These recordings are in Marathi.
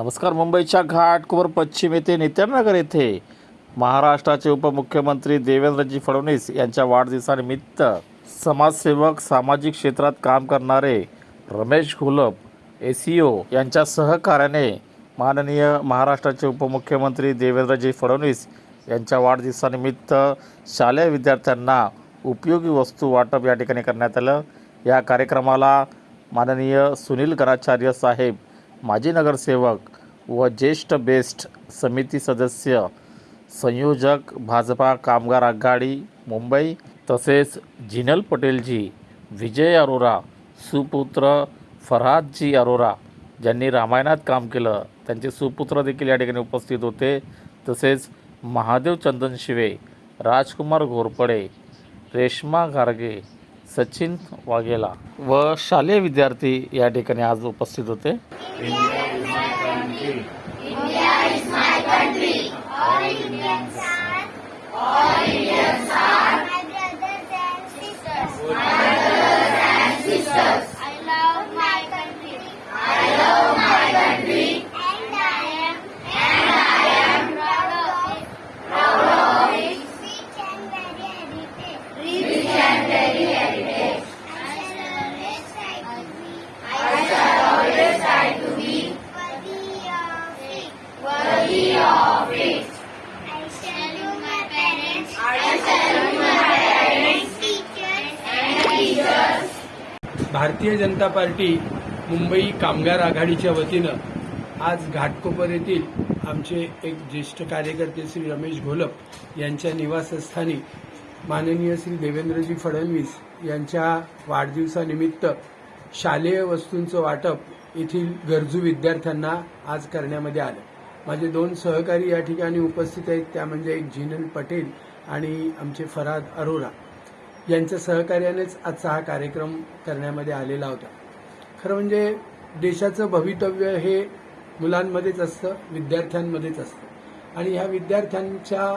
नमस्कार मुंबईच्या घाटकोपर पश्चिम येथे नित्यानगर येथे महाराष्ट्राचे उपमुख्यमंत्री देवेंद्रजी फडणवीस यांच्या वाढदिवसानिमित्त समाजसेवक सामाजिक क्षेत्रात काम करणारे रमेश घुलप ए सी ओ यांच्या सहकार्याने माननीय महाराष्ट्राचे उपमुख्यमंत्री देवेंद्रजी फडणवीस यांच्या वाढदिवसानिमित्त शालेय विद्यार्थ्यांना उपयोगी वस्तू वाटप या ठिकाणी करण्यात आलं. या कार्यक्रमाला माननीय सुनील कराचार्य साहेब माजी नगरसेवक व ज्येष्ठ बेस्ट समिती सदस्य संयोजक भाजपा कामगार आघाडी मुंबई तसेच जिनल पटेलजी विजय अरोरा सुपुत्र फरहादजी अरोरा ज्यांनी रामायणात काम केलं त्यांचे सुपुत्र देखील या ठिकाणी उपस्थित होते. तसेच महादेव चंदन शिवे राजकुमार घोरपडे रेश्मा गारगे सचिन वाघेला व शालेय विद्यार्थी या ठिकाणी आज उपस्थित होते. My भारतीय जनता पार्टी मुंबई कामगार आघाडीच्या वतीनं आज घाटकोपर येथील आमचे एक ज्येष्ठ कार्यकर्ते श्री रमेश घोलप यांच्या निवासस्थानी माननीय श्री देवेंद्रजी फडणवीस यांच्या वाढदिवसानिमित्त शालेय वस्तूंचं वाटप येथील गरजू विद्यार्थ्यांना आज करण्यामध्ये आलं. माझे दोन सहकारी या ठिकाणी उपस्थित आहेत. त्या म्हणजे एक झिनल पटेल आणि आमचे फराद अरोरा. यांच्या सहकार्यानेच आजचा हा कार्यक्रम करण्यामध्ये आलेला होता. खरं म्हणजे देशाचं भवितव्य हे मुलांमध्येच असतं विद्यार्थ्यांमध्येच असतं. आणि ह्या विद्यार्थ्यांच्या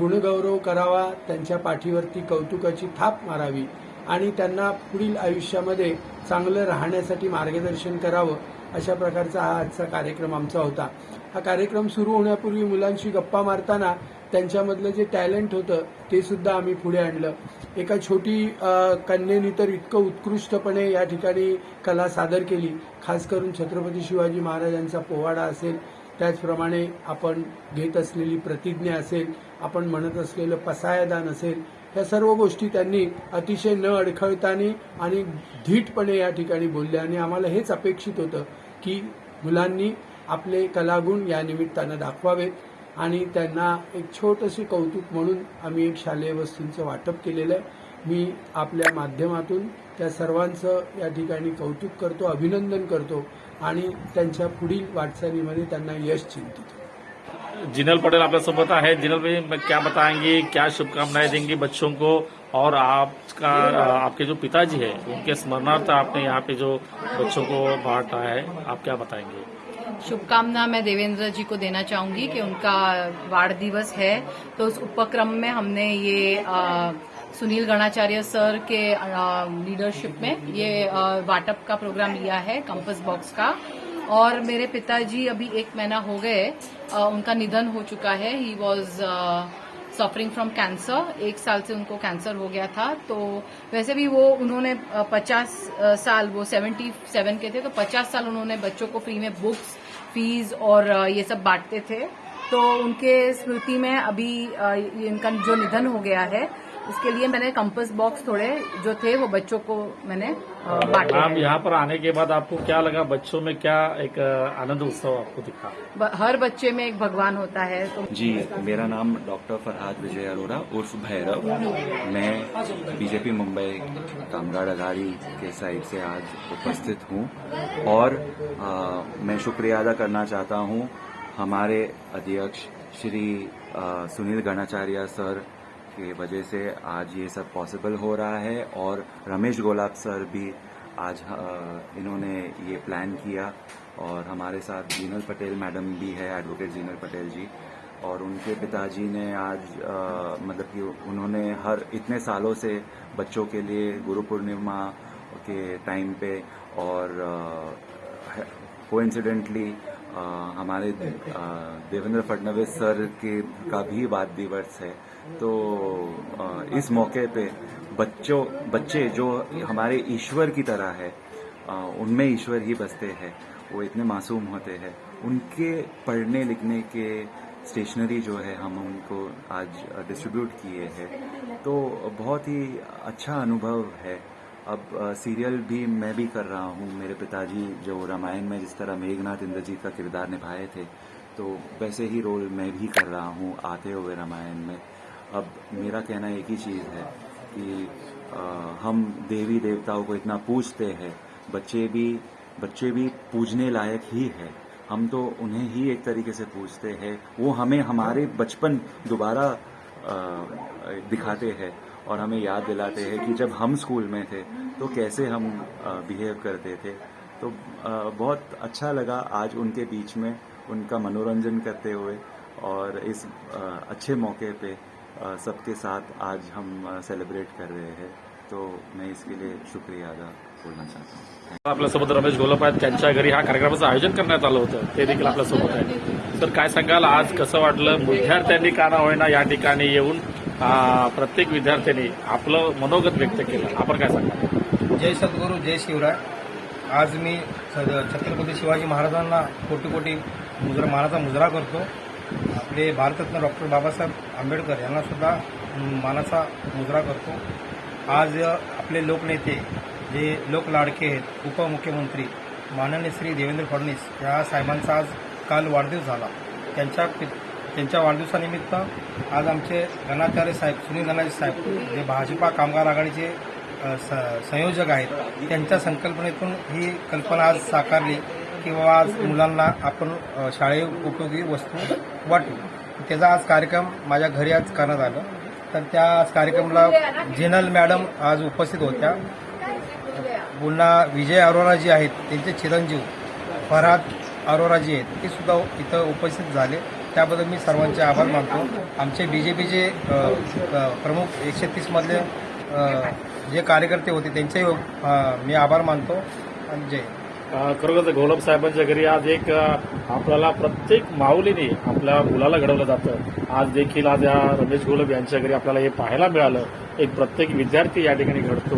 गुणगौरव करावा त्यांच्या पाठीवरती कौतुकाची थाप मारावी आणि त्यांना पुढील आयुष्यामध्ये चांगलं राहण्यासाठी मार्गदर्शन करावं अशा प्रकारचा हा आजचा कार्यक्रम आमचा होता. हा कार्यक्रम सुरू होण्यापूर्वी मुलांशी गप्पा मारताना त्यांच्यामधलं जे टॅलेंट होतं ते सुद्धा आम्ही पुढे आणलं. एका छोटी कन्येनी तर इतकं उत्कृष्टपणे या ठिकाणी कला सादर केली. खास करून छत्रपती शिवाजी महाराजांचा पोवाडा असेल त्याचप्रमाणे आपण घेत असलेली प्रतिज्ञा असेल आपण म्हणत असलेलं पसायदान असेल या सर्व गोष्टी त्यांनी अतिशय न अडखळतानी आणि धीटपणे या ठिकाणी बोलल्या. आणि आम्हाला हेच अपेक्षित होतं की मुलांनी आपले कलागुण या निमित्तानं दाखवावेत. आणि त्यांना एक छोटंसे कौतुक म्हणून आम्ही एक शालेय वस्तूंचं वाटप केलेलं आहे. मी आपल्या माध्यमातून त्या सर्वांचं या ठिकाणी कौतुक करतो अभिनंदन करतो आणि त्यांच्या पुढील वाटचालीमध्ये त्यांना यश चिंतितो. जिनल पटेल आपल्यासोबत आहे जिनल भाई क्या बताएंगे क्या शुभकामनाएं देंगे बच्चों को? और आपका आपके जो पिताजी है उनके स्मरणार्थ आपने यहाँ पे जो बच्चों को बांटा है आप क्या बताएंगे? शुभकामना मैं देवेंद्र जी को देना चाहूँगी कि उनका वाड़ दिवस है। तो उस उपक्रम में हमने ये अ, सुनील गणाचार्य सर के लीडरशिप में ये वाटप का प्रोग्राम लिया है कंपस बॉक्स का। और मेरे पिताजी अभी एक महीना हो गए उनका निधन हो चुका है। He was suffering from cancer एक साल से उनको कैंसर हो गया था। तो वैसे भी वो उन्होंने पचास साल वो सेवेंटी सेवन के थे तो पचास साल उन्होंने बच्चों को फ्री में बुक्स फीस और ये सब बांटते थे। तो उनके स्मृति में अभी इनका जो निधन हो गया है उसके लिए मैंने कंपस बॉक्स थोड़े जो थे वो बच्चों को मैंने बांटे आप यहाँ पर आने के बाद आपको क्या लगा बच्चों में क्या एक आनंद उत्सव आपको दिखा? हर बच्चे में एक भगवान होता है तो जी मेरा नाम डॉक्टर फरहाद विजय अरोरा उर्फ़ भैरव। मैं बीजेपी मुंबई कामगार अघाड़ी के साइड से आज उपस्थित हूँ और आ, मैं शुक्रिया अदा करना चाहता हूँ हमारे अध्यक्ष श्री आ, सुनील गणाचार्य सर की वजह से आज ये सब पॉसिबल हो रहा है और रमेश गोलाब सर भी आज इन्होंने ये प्लान किया और हमारे साथ जीनल पटेल मैडम भी है एडवोकेट जीनल पटेल जी और उनके पिताजी ने आज मतलब कि उन्होंने हर इतने सालों से बच्चों के लिए गुरु पूर्णिमा के टाइम पे और कोइंसिडेंटली अ, हमारे देवेंद्र फडणवीस सर के का भी वाद दिवस है। तो अ, इस मौके पे बच्चों बच्चे जो हमारे ईश्वर की तरह है अ, उनमें ईश्वर ही बसते हैं वो इतने मासूम होते हैं। उनके पढ़ने लिखने के स्टेशनरी जो है हम उनको आज डिस्ट्रीब्यूट किए हैं। तो बहुत ही अच्छा अनुभव है। अब सीरियल भी मैं भी कर रहा हूँ। मेरे पिताजी जो रामायण में जिस तरह मेघनाथ इंद्रजीत का किरदार निभाए थे तो वैसे ही रोल मैं भी कर रहा हूँ आते हुए रामायण में। अब मेरा कहना एक ही चीज़ है कि अ, हम देवी देवताओं को इतना पूजते हैं बच्चे भी बच्चे भी पूजने लायक ही है। हम तो उन्हें ही एक तरीके से पूछते हैं वो हमें हमारे बचपन दोबारा दिखाते हैं। और हमें याद दिलाते हैं कि जब हम स्कूल में थे तो कैसे हम बिहेव करते थे। तो बहुत अच्छा लगा आज उनके बीच में उनका मनोरंजन करते हुए और इस अच्छे मौके पे सबके साथ आज हम सेलिब्रेट कर रहे हैं। तो मैं इसके लिए शुक्रिया अदा बोलना चाहता हूँ। आपल्यासोबत रमेश आहेत त्यांच्या घरी हा कार्यक्रमाचं आयोजन करण्यात आलं होतं. ते देखील आपल्यासोबत आहे. तर काय सांगाल, आज कसं वाटलं? विद्यार्थ्यांनी का ना होईना या ठिकाणी येऊन प्रत्येक विद्यार्थ्यांनी आपलं मनोगत व्यक्त केलं. आपण काय सांगा जय सद्गुरू जय शिवराय. आज मी स- छत्रपती शिवाजी महाराजांना कोटी कोटी मुजरा मानाचा मुजरा करतो. आपले भारतरत्न डॉक्टर बाबासाहेब आंबेडकर यांना सुद्धा मानाचा मुजरा करतो. आज आपले लोकनेते जे लोकलाडके आहेत उपमुख्यमंत्री माननीय श्री देवेंद्र फडणवीस या साहेबांचा आज काल वाढदिवस झाला. त्यांच्या त्यांच्या वाढदिवसानिमित्त आज आमचे धनाचार्य साहेब सुनील धनाजी साहेब जे भाजपा कामगार आघाडीचे स- संयोजक आहेत त्यांच्या संकल्पनेतून ही कल्पना आज साकारली की बाबा आज मुलांना आपण शाळे उपयोगी वस्तू वाटू. त्याचा आज कार्यक्रम माझ्या घरी आज करण्यात आलं. तर त्या आज कार्यक्रमाला जेनल मॅडम आज उपस्थित होत्या. पुन्हा विजय अरोरा जी आहेत त्यांचे चिरंजीव फरहाद अरोराजी आहेत ते सुद्धा इथं उपस्थित झाले. त्याबद्दल मी सर्वांचे आभार मानतो. आमचे बी जे पीचे प्रमुख एकशे तीसमधले जे कार्यकर्ते होते त्यांचेही मी आभार मानतो. आणि जय. खरोखरच घोलप साहेबांच्या घरी आज एक आपल्याला प्रत्येक माऊलीने आपल्या मुलाला घडवलं जातं. आज देखील आज या रमेश घोलप यांच्या घरी आपल्याला हे पाहायला मिळालं. एक प्रत्येक विद्यार्थी या ठिकाणी घडतो.